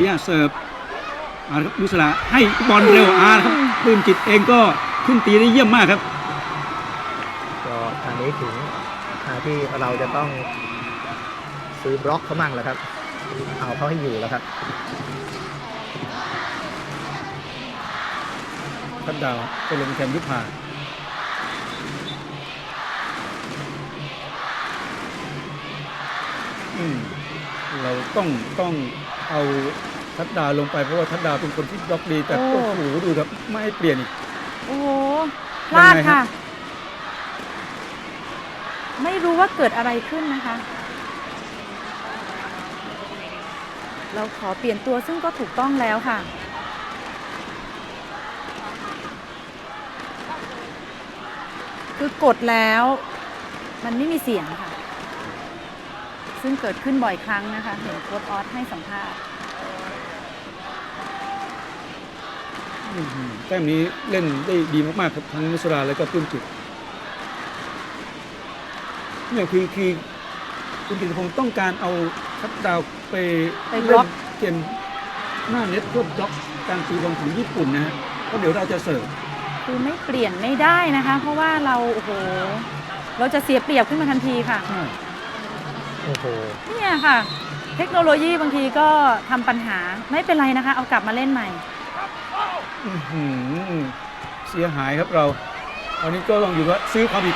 วิยาเสิร์ฟอาครับนุสราให้บอลเร็วอาครับปลื้มจิตเองก็ขึ้นตีได้เยี่ยมมากครับ ก็ทางนี้ถึงทางที่เราจะต้องซื้อบล็อกเขามั่งแล้วครับ เอาเขาให้อยู่แล้วครับทัดดาวไปลงแทนยุพาอืมเราต้องต้อง เอาทัดดาวลงไปเพราะว่าทัดดาวเป็นคนที่บล็อกดีแต่โอ้ โอ้โหดูครับไม่ให้เปลี่ยนอีก โอ้โหพลาดยังไงฮะ ค่ะ ไม่รู้ว่าเกิดอะไรขึ้นนะคะ เราขอเปลี่ยนตัวซึ่งก็ถูกต้องแล้วค่ะ คือกดแล้ว มันไม่มีเสียงค่ะ ซึ่งเกิดขึ้นบ่อยครั้งนะคะ เห็นโค้ดออสให้สัมภาษณ์อื้อหือแต้มนี้เล่นได้ดีมากๆครับทั้งนุสราแล้วก็ปลื้มจิตเนี่ยคือคือคุณกิตพงศ์ต้องการเอาทัดดาวไปไปบล็อกเล่นเกมหน้าเน็ตเพื่อบล็อกการตีบอลของญี่ปุ่นนะฮะเพราะเดี๋ยวเราจะเสิร์ฟคือไม่เปลี่ยนไม่ได้นะคะ เพราะว่าเราโอ้โหเราจะเสียเปรียบขึ้นมาทันทีค่ะใช่ โอ้โหเนี่ยค่ะ เทคโนโลยีบางทีก็ทำปัญหาไม่เป็นไรนะคะ เอากลับมาเล่นใหม่ อื้อหือเสียหายครับเราตอนนี้ก็ลองอยู่ว่าซื้อความผิดพลาด